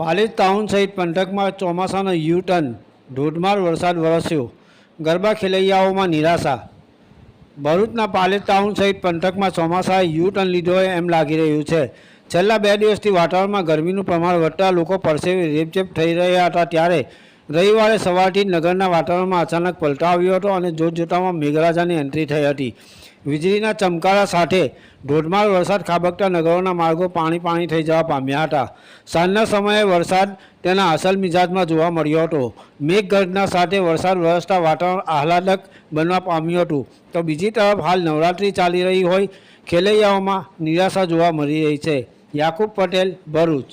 પાલિત town સહિત પંથકમાં ચોમાસાનો યુ ટર્ન ધોધમાર વરસાદ વરસ્યો. ગરબા ખેલૈયાઓમાં નિરાશા. ભરૂચના પાલિત ટાઉન સહિત પંથકમાં ચોમાસાએ યુ ટર્ન લીધો હોય એમ લાગી રહ્યું છે. છેલ્લા બે દિવસથી વાતાવરણમાં ગરમીનું પ્રમાણ વધતા લોકો પરસેવે રેપચેપ થઈ રહ્યા હતા ત્યારે રવિવારે સવારથી નગરના વાતાવરણમાં અચાનક પલટો આવ્યો હતો અને જોતજોતામાં મેઘરાજાની એન્ટ્રી થઈ હતી. વીજળીના ચમકારા સાથે ધોધમાર વરસાદ ખાબકતા નગરોના માર્ગો પાણી પાણી થઈ જવા પામ્યા હતા. સાંજના સમયે વરસાદ તેના અસલ મિજાજમાં જોવા મળ્યો હતો. મેઘગર્જના સાથે વરસાદ વરસતા વાતાવરણ આહલાદક બનવા પામ્યું હતું. તો બીજી તરફ હાલ નવરાત્રિ ચાલી રહી હોય, ખેલૈયાઓમાં નિરાશા જોવા મળી રહી છે. યાકુબ પટેલ, ભરૂચ.